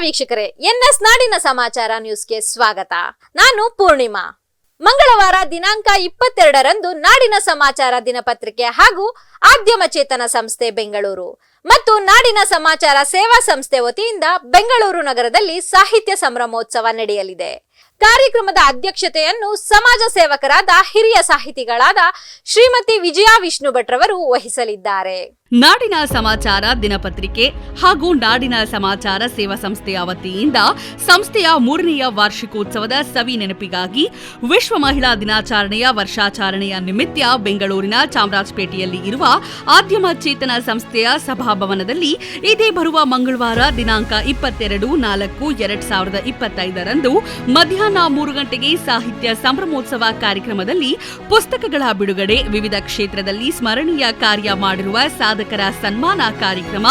ವೀಕ್ಷಕರೇ, ಎನ್ಎಸ್ ನಾಡಿನ ಸಮಾಚಾರ ನ್ಯೂಸ್ಗೆ ಸ್ವಾಗತ. ನಾನು ಪೂರ್ಣಿಮಾ. ಮಂಗಳವಾರ ದಿನಾಂಕ ಇಪ್ಪತ್ತೆರಡರಂದು ನಾಡಿನ ಸಮಾಚಾರ ದಿನಪತ್ರಿಕೆ ಹಾಗೂ ಆದ್ಯಮ ಚೇತನ ಸಂಸ್ಥೆ ಬೆಂಗಳೂರು ಮತ್ತು ನಾಡಿನ ಸಮಾಚಾರ ಸೇವಾ ಸಂಸ್ಥೆ ವತಿಯಿಂದ ಬೆಂಗಳೂರು ನಗರದಲ್ಲಿ ಸಾಹಿತ್ಯ ಸಂಭ್ರಮೋತ್ಸವ ನಡೆಯಲಿದೆ. ಕಾರ್ಯಕ್ರಮದ ಅಧ್ಯಕ್ಷತೆಯನ್ನು ಸಮಾಜ ಸೇವಕರಾದ ಹಿರಿಯ ಸಾಹಿತಿಗಳಾದ ಶ್ರೀಮತಿ ವಿಜಯ ವಿಷ್ಣು ಭಟ್ರವರು ವಹಿಸಲಿದ್ದಾರೆ. ನಾಡಿನ ಸಮಾಚಾರ ದಿನಪತ್ರಿಕೆ ಹಾಗೂ ನಾಡಿನ ಸಮಾಚಾರ ಸೇವಾ ಸಂಸ್ಥೆಯ ವತಿಯಿಂದ ಸಂಸ್ಥೆಯ ಮೂರನೆಯ ವಾರ್ಷಿಕೋತ್ಸವದ ಸವಿ ನೆನಪಿಗಾಗಿ ವಿಶ್ವ ಮಹಿಳಾ ದಿನಾಚರಣೆಯ ವರ್ಷಾಚರಣೆಯ ನಿಮಿತ್ತ ಬೆಂಗಳೂರಿನ ಚಾಮರಾಜಪೇಟೆಯಲ್ಲಿ ಇರುವ ಆದ್ಯಮ ಚೇತನ ಸಂಸ್ಥೆಯ ಸಭಾಭವನದಲ್ಲಿ ಇದೇ ಬರುವ ಮಂಗಳವಾರ ದಿನಾಂಕ ಇಪ್ಪತ್ತೆರಡು ನಾಲ್ಕು ಎರಡ್ ಸಾವಿರದ ಇಪ್ಪತ್ತೈದರಂದು ಮಧ್ಯಾಹ್ನ ಮೂರು ಗಂಟೆಗೆ ಸಾಹಿತ್ಯ ಸಂಭ್ರಮೋತ್ಸವ ಕಾರ್ಯಕ್ರಮದಲ್ಲಿ ಪುಸ್ತಕಗಳ ಬಿಡುಗಡೆ. ವಿವಿಧ ಕ್ಷೇತ್ರದಲ್ಲಿ ಸ್ಮರಣೀಯ ಕಾರ್ಯ ಮಾಡಿರುವ ಸಾಧಕರ ಸನ್ಮಾನ ಕಾರ್ಯಕ್ರಮ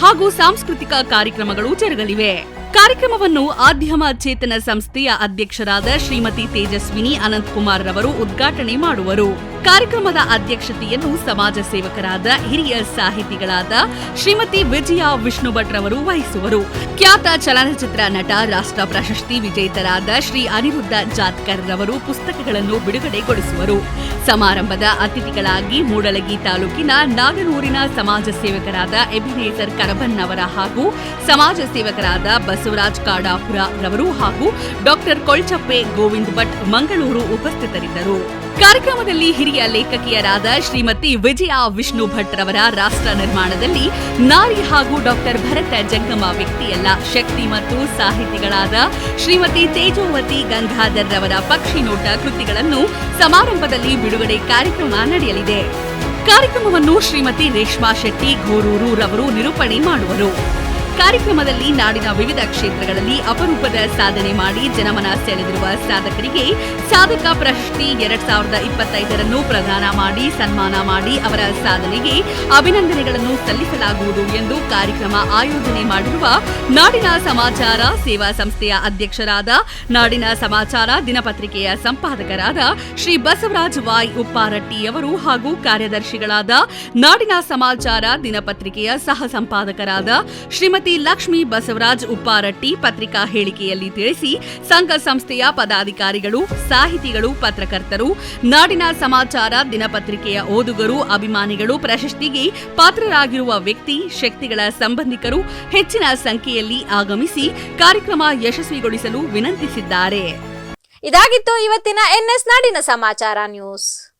ಹಾಗೂ ಸಾಂಸ್ಕೃತಿಕ ಕಾರ್ಯಕ್ರಮಗಳು ಜರುಗಲಿವೆ. ಕಾರ್ಯಕ್ರಮವನ್ನು ಆದ್ಯಮ ಚೇತನ ಸಂಸ್ಥೆಯ ಅಧ್ಯಕ್ಷರಾದ ಶ್ರೀಮತಿ ತೇಜಸ್ವಿನಿ ಅನಂತಕುಮಾರ್ ರವರು ಉದ್ಘಾಟನೆ ಮಾಡುವರು. ಕಾರ್ಯಕ್ರಮದ ಅಧ್ಯಕ್ಷತೆಯನ್ನು ಸಮಾಜ ಸೇವಕರಾದ ಹಿರಿಯ ಸಾಹಿತಿಗಳಾದ ಶ್ರೀಮತಿ ವಿಜಯ ವಿಷ್ಣು ಭಟ್ ರವರು ವಹಿಸುವರು. ಖ್ಯಾತ ಚಲನಚಿತ್ರ ನಟ, ರಾಷ್ಟ್ರ ಪ್ರಶಸ್ತಿ ವಿಜೇತರಾದ ಶ್ರೀ ಅನಿರುದ್ಧ ಜಾತ್ಕರ್ ರವರು ಪುಸ್ತಕಗಳನ್ನು ಬಿಡುಗಡೆಗೊಳಿಸುವರು. ಸಮಾರಂಭದ ಅತಿಥಿಗಳಾಗಿ ಮೂಡಲಗಿ ತಾಲೂಕಿನ ನಾಗನೂರಿನ ಸಮಾಜ ಸೇವಕರಾದ ಎಬಿನೇಸರ್ ಕರಬನ್ನವರ ಹಾಗೂ ಸಮಾಜ ಸೇವಕರಾದ ಬಸವರಾಜ್ ಕಾಡಾಪುರ ರವರು ಹಾಗೂ ಡಾಕ್ಟರ್ ಕೊಳ್ಚಪ್ಪೆ ಗೋವಿಂದ್ ಭಟ್ ಮಂಗಳೂರು ಉಪಸ್ಥಿತರಿದ್ದರು. ಕಾರ್ಯಕ್ರಮದಲ್ಲಿ ಹಿರಿಯ ಲೇಖಕಿಯರಾದ ಶ್ರೀಮತಿ ವಿಜಯ ವಿಷ್ಣು ಭಟ್ ರವರ ರಾಷ್ಟ್ರ ನಿರ್ಮಾಣದಲ್ಲಿ ನಾರಿ ಹಾಗೂ ಡಾಕ್ಟರ್ ಭರತ ಜಂಗಮ ವ್ಯಕ್ತಿಯಲ್ಲ. ಶಕ್ತಿ ಮತ್ತು ಸಾಹಿತಿಗಳಾದ ಶ್ರೀಮತಿ ತೇಜೋವತಿ ಗಂಗಾಧರ್ ರವರ ಪಕ್ಷಿ ನೋಟ ಕೃತಿಗಳನ್ನು ಸಮಾರಂಭದಲ್ಲಿ ಬಿಡುಗಡೆ ಕಾರ್ಯಕ್ರಮ ನಡೆಯಲಿದೆ. ಕಾರ್ಯಕ್ರಮವನ್ನು ಶ್ರೀಮತಿ ರೇಷ್ಮಾ ಶೆಟ್ಟಿ ಘೋರೂರು ರವರು ನಿರೂಪಣೆ ಮಾಡುವರು. ಕಾರ್ಯಕ್ರಮದಲ್ಲಿ ನಾಡಿನ ವಿವಿಧ ಕ್ಷೇತ್ರಗಳಲ್ಲಿ ಅಪರೂಪದ ಸಾಧನೆ ಮಾಡಿ ಜನಮನ ಸೆಳೆದಿರುವ ಸಾಧಕರಿಗೆ ಸಾಧಕ ಪ್ರಶಸ್ತಿ ಎರಡ್ ಸಾವಿರದ ಇಪ್ಪತ್ತೈದರನ್ನು ಪ್ರದಾನ ಮಾಡಿ, ಸನ್ಮಾನ ಮಾಡಿ ಅವರ ಸಾಧನೆಗೆ ಅಭಿನಂದನೆಗಳನ್ನು ಸಲ್ಲಿಸಲಾಗುವುದು ಎಂದು ಕಾರ್ಯಕ್ರಮ ಆಯೋಜನೆ ಮಾಡಿರುವ ನಾಡಿನ ಸಮಾಚಾರ ಸೇವಾ ಸಂಸ್ಥೆಯ ಅಧ್ಯಕ್ಷರಾದ, ನಾಡಿನ ಸಮಾಚಾರ ದಿನಪತ್ರಿಕೆಯ ಸಂಪಾದಕರಾದ ಶ್ರೀ ಬಸವರಾಜ್ ವಾಯ್ ಉಪ್ಪಾರಟ್ಟಿಯವರು ಹಾಗೂ ಕಾರ್ಯದರ್ಶಿಗಳಾದ ನಾಡಿನ ಸಮಾಚಾರ ದಿನಪತ್ರಿಕೆಯ ಸಹ ಸಂಪಾದಕರಾದ ಶ್ರೀಮತಿ ಲಕ್ಷ್ಮೀ ಬಸವರಾಜ್ ಉಪ್ಪಾರಟ್ಟಿ ಪತ್ರಿಕಾ ಹೇಳಿಕೆಯಲ್ಲಿ ತಿಳಿಸಿ ಸಂಘ ಸಂಸ್ಥೆಯ ಪದಾಧಿಕಾರಿಗಳು, ಸಾಹಿತಿಗಳು, ಪತ್ರಕರ್ತರು, ನಾಡಿನ ಸಮಾಚಾರ, ದಿನಪತ್ರಿಕೆಯ ಓದುಗರು, ಅಭಿಮಾನಿಗಳು, ಪ್ರಶಸ್ತಿಗೆ ಪಾತ್ರರಾಗಿರುವ ವ್ಯಕ್ತಿ, ಶಕ್ತಿಗಳ ಸಂಬಂಧಿಕರು ಹೆಚ್ಚಿನ ಸಂಖ್ಯೆಯಲ್ಲಿ ಆಗಮಿಸಿ ಕಾರ್ಯಕ್ರಮ ಯಶಸ್ವಿಗೊಳಿಸಲು ವಿನಂತಿಸಿದ್ದಾರೆ. ಇದಾಗಿತ್ತು ಇವತ್ತಿನ ಎನ್ಎಸ್ ನಾಡಿನ ಸಮಾಚಾರ ನ್ಯೂಸ್.